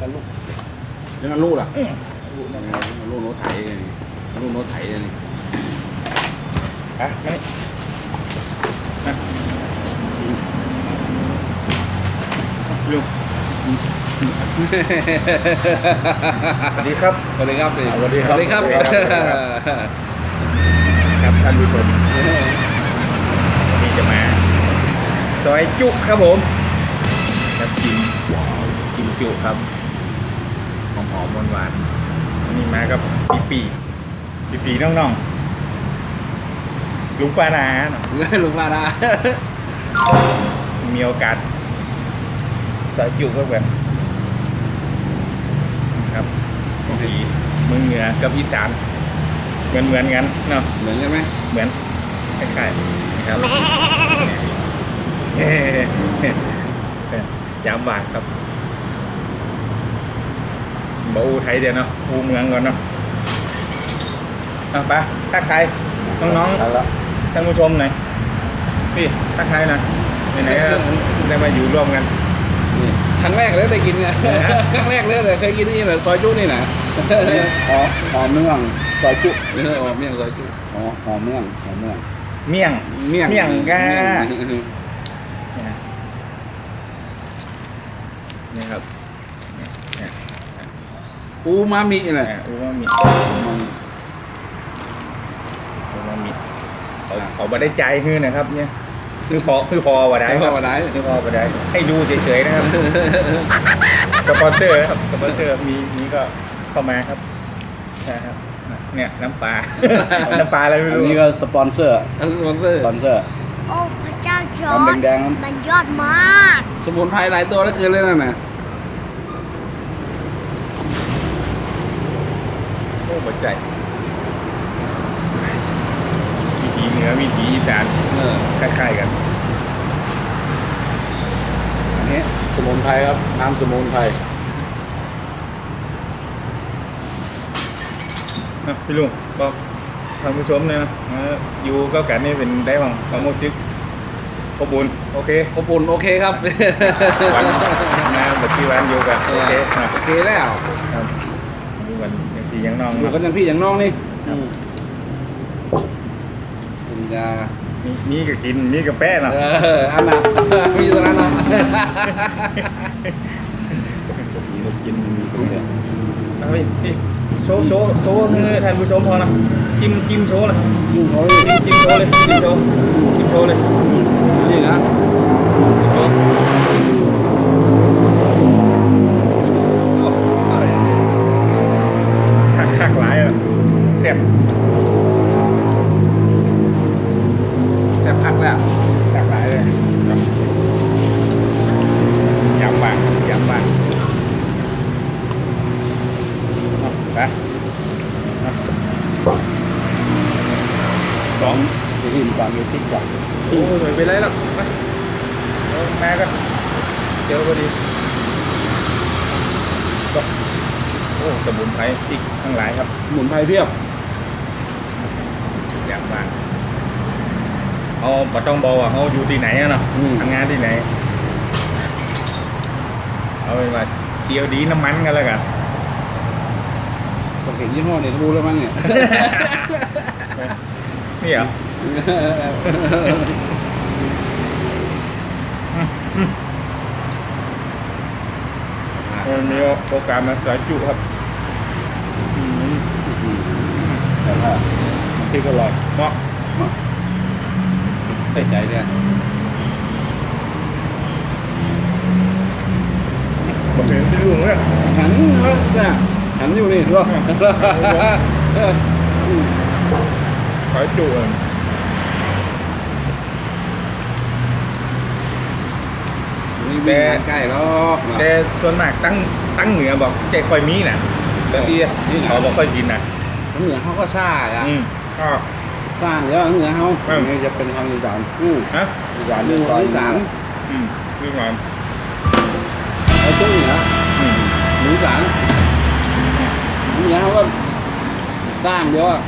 กันลูกแล้วกันลูกล่ะอืมลูกนั่นไงลูกโน้ตไถไงลูกโน้ตไถไงอะมานี่มาลุงสวัสดีครับสวัสดีครับสวัสดีครับสวัสดีครับสวัสดีครับครับท่านผู้ชมวันนี้จะมาซอยจุครับผมครับกินกินจุครับ หอมหอมหวานหวานๆวันนี้มากับปีปีปีปีน้องๆลุงปานาเนาะลุงมาดามีโอกาสซอยจุก็แบบครับปีเมืองเหนือกับอีสานเหมือนเหมือนๆกันเนาะเหมือนกันไหมเหมือนคล้ายๆนะครับยามบากครับ บอูไทยเดียวเนาะอูเมืองก่อนเนาะเอาไปทักทายน้องเอาละๆท่านผู้ชมหน่อยพี่ทักทายหนะไหนๆก็ได้มาอยู่ร่วมกันนี่ครั้งแรกเลยได้กินเนี่ยครั้งแรกเลยเลยเคยกินนี่แหละซอยจุนี่นะหอหอมเมืองซอยจุเออเมี่ยงซอยจุหอหอมเมืองหอมเมืองเมี่ยงเมี่ยงเมี่ยงกาเมี่ยงนี่ครับเนี่ย อูมามิเลยอะอูมามิมันอูมามิเขาเขาบ่ได้ใจายฮื้อนะครับ เนี่ยคือพอคือพอว่าได้ใช้คข้ารับวได้คือพอว่าได้ให้ดูเฉยๆนะครับ สปอนเซอร์นะครับสปอนเซอร์มีมีก็เข้ามาครับนะครับเนี่ยน้ำปลา น้ำปลาอะไรไม่อันรู้ นี้ก็สปอนเซอร์อันนี้มันเตอร์ สปอนเซอร์ โอ้พระเจ้าจอทำร์ดแดงๆครับมันยอดมาก สมุนไพรหลายตัวแล้วเกินเลยนั่นน่ะ โอ้ หัวใจมีผีเหนือมีผีอีสานเออคล้ายๆกันอันนี้สมุนไพรครับน้ำสมุนไพรอะพี่ลุงบอกท่านผู้ชมเลยนะเอออยู่ก็กันนี่เป็นได้บ้างความรู้สึกขอบคุญโอเคอบอุ่นโอเคครับ วันนะแบบที่วันอยู่กันโอเคครับโอเคแล้ว ครับอยู่กันอย่าง พี่ยังน้องอยู่กันอย่างพี่อย่างน้องนี่อืมคุณยามีมีก็กินมีก็แป้เนาะเอออันน่ะ มีตอนนั้นน่ะมีลูกกินมีทุกอย่างเอาพี่พี่โชว์โชว์โชว์ให้ท่านผู้ชมพอนะจิ้มจิ้มโชว์เลยยุ่งเขาจิ้มจิ้มโชว์เลยจิ้มโชว์จิ้มโชว์เลยนี่นะจิ้มโชว์ ไปเอาสองจะหินความมีติ๊กจักโอ้ยไม่เป็นไรหรอกไปเออมาก็เจอพอดีก็โอ้สมุนไพรอีกทั้งหลายครับหมุนไพรเพียบอยากมาเขาปต้องบอกว่าเขาอยู่ที่ไหนอะเนาะอืมทำงานที่ไหน เอาเป็นว่าเซียวดีน้ำมันกันแล้วกัน ผมเห็นยี่ห้อเนี่ยรู้แล้วมั้งเนี่ย นี่เหรอมันมีโอกาสมาสายจุครับอืมแต่ว่าพริกอร่อยเหมาะใส่ใจเนี่ยผมเห็นที่ลุงเนี่ยหันแล้วเนี่ย หันอยู่นี่ด้วยขายจุอะนี่มีงานใกล้แล้วแต่ส่วนมากตั้งตั้งเหนือบอกใจค่อยมีน่ะแต่ที่เขาบอกค่อยกินน่ะเหนือเขาก็ซ่าอะอืมก็ซ่าเหนือเหนือเขาอืมนี่จะเป็นทางอีสานอืมฮะอีสานหนึ่เรื่องงซอยที่สามอืมเรื่องความไอ้ตุ้งเหนืออืมหมูสาม เหนือเขาก็สร้างเดียวอะ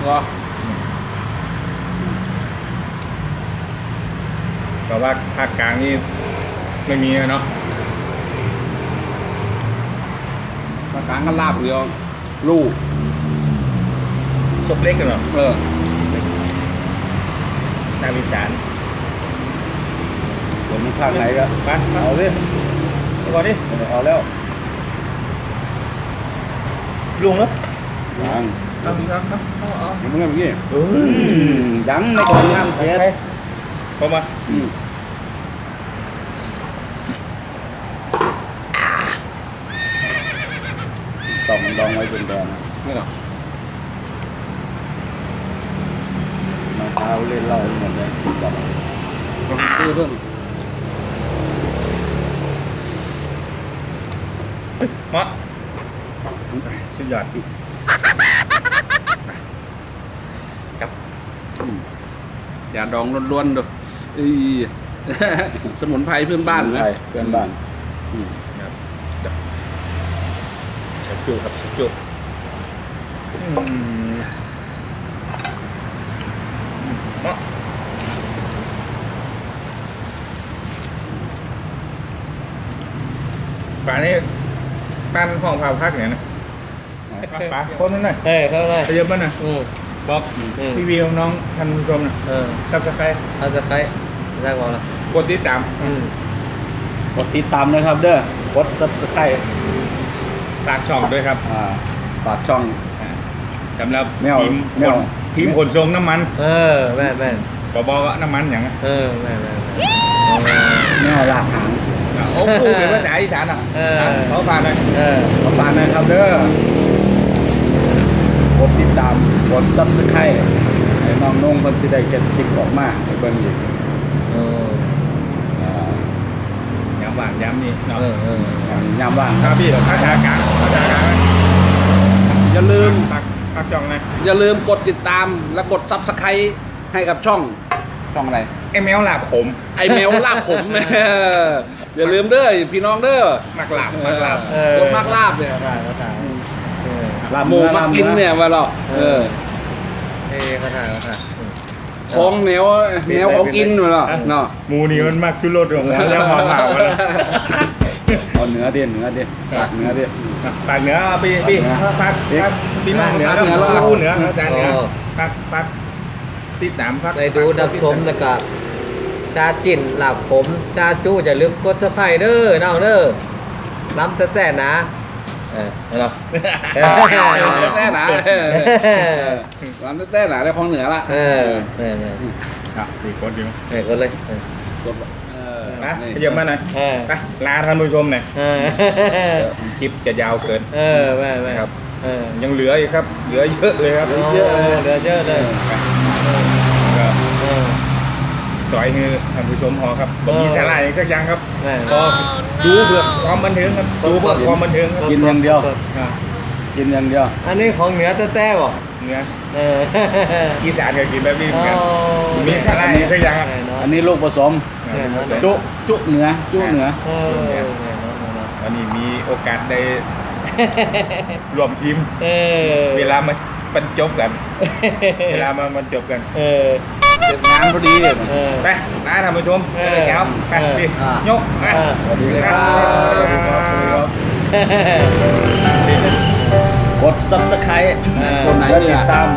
เหรอแต่ว่าภาคกลางนี่ไม่มีอะเนาะภาคกลางก็ลาบเดียวลูกซกเล็กกันเหรอเออนาวิสานผมภาคไหนก็มามาเอาสิเอาก่อนดิเอาแล้ว ลุงแล้วยังเอาดีครับครับเอาเอาเห็นมั้ยเมื่อกี้เอ้ยยังในก่อนน้ำเจ็ ดไปพอมาอืมต้องมันดองไว้เป็นแดงนี่เหรอมาเท้าเล่นเหล้าหมดเลยบอกต้องซื้อเพิ่มมาสุดยอดครับอย่าดองล้วนๆดูอีสมุนไพรเพื่อนบ้านไทนะยเพื่อนบ้านครับชักจุครับชักจุอืมมาป่านี้บ้านห้องพาพักเนี่ยนะ ป่าคนนั้นหน่อยเฮ้ยเข้าไปขยับมาหน่อยอืม บอกอืม พี่วีของน้องท่านผู้ชมนะเออซับสไครต์เอาจะใครแรกบอกละกดติดตามอืมกดติดตามนะครับเด้อกดซับสไครต์ฝากช่องด้วยครับอ่าฝากช่อง อ่าสำหรับไม่เอาทีมไม่ขนเอาทีมขนส่งน้ำมันเออแม่นแม่นบบอกว่าน้ำมันอย่างนั้นเออแม่นแม่นแม่นแมวลากหางอะโอ้พูดเป็นภาษาอีสานอะเอออะเขาฝากหน่อย เออขอฝากนะครับเด้อ กดติดตามกดซับสไครต์ให้น้องนุ่งเพิ่นสิได้เก็บคลิปออกมาให้เบิ่งอีกเอออ่าย้ำว่างย้ำนี่เนาะเออเออยามว่างครับพี่ภาษากลางภาษากลางอย่าลืมฝากฝากช่องหน่อยอย่าลืมกดติดตามและกดซับสไครต์ให้กับช่อง ช่องอะไรไอแมวหลาบขมไอแมวลาบขมอย่าลืมเด้อพี่น้องเด้อมักหลาบมักหลาบเออคนมากลาบเนี่ยภาษาภาษาเออ ลาบหมูมักกินเนี่ยว่าหรอกเออเอ้ภาษาภาษาอืม ของแนวแนวเขากินว่าหรอกเนาะหมูนี่มันมักชุรสของมันแล้วหอมหลาบมันเอาเนื้อเด่นเนื้อเด่นฝากเนื้อเด่น ฝากเหนือเอาพี่พี่ฝากฝากพี่น้องเหนือแล้วรู้เหนืออาจารย์เหนือฝากฝากติดตามฝากไปดูดับชมแล้วก็ชาจิ่นหลับผมชาจู้อย่าลืมกดสะพายเด้อเนาเด้อล้ำแต่แต่นะ เออเอาเนาะแต้หนาเออร้านแต้หนาได้ของเหนือละเออเออเออครับมีคนอยู่เออก็เลยเออเออนะขยับมาหน่อยเออ ไปลาท่านผู้ชมหน่อยเออคลิปจะยาวเกินเออแม่แม่ครับ เออยังเหลืออีกครับ เหลือเยอะเลยครับโอ้เหลือเยอะเลยก็เออ สอยฮือท่านผู้ชมพอครับผมมีเออสาระอย่างสักอย่างครับแม่ก็ดูเพื่อความบันเทิงครับดูเพื่อความบันเทิงครับกินอย่างเดียว อ่ากินอย่างเดียวอันนี้ของเหนือแต่แต่บอกเนื้อเอออีสานก็กินแบบนี้เหมือนกันอ๋อมีสาระอย่างสักอย่างครับแน่นอนอันนี้ลูกผสมแน่นอนจุจุเนื้อจุเนื้อเออแน่นอนแน่นอนวันนี้มีโอกาสได้รวมทีม เออเวลามันบรรจบกัน เวลามันบรรจบกัน เออ เสร็จงานพอดีเออไปนะท่านผู้ชมเออไปแก้วไปเออพี่อะยกไปเออ สวัสดีครับสวัสดีครับสวัสดีครับเออกดซับสไครต์เออคนไหนและเนี่ติยดตาม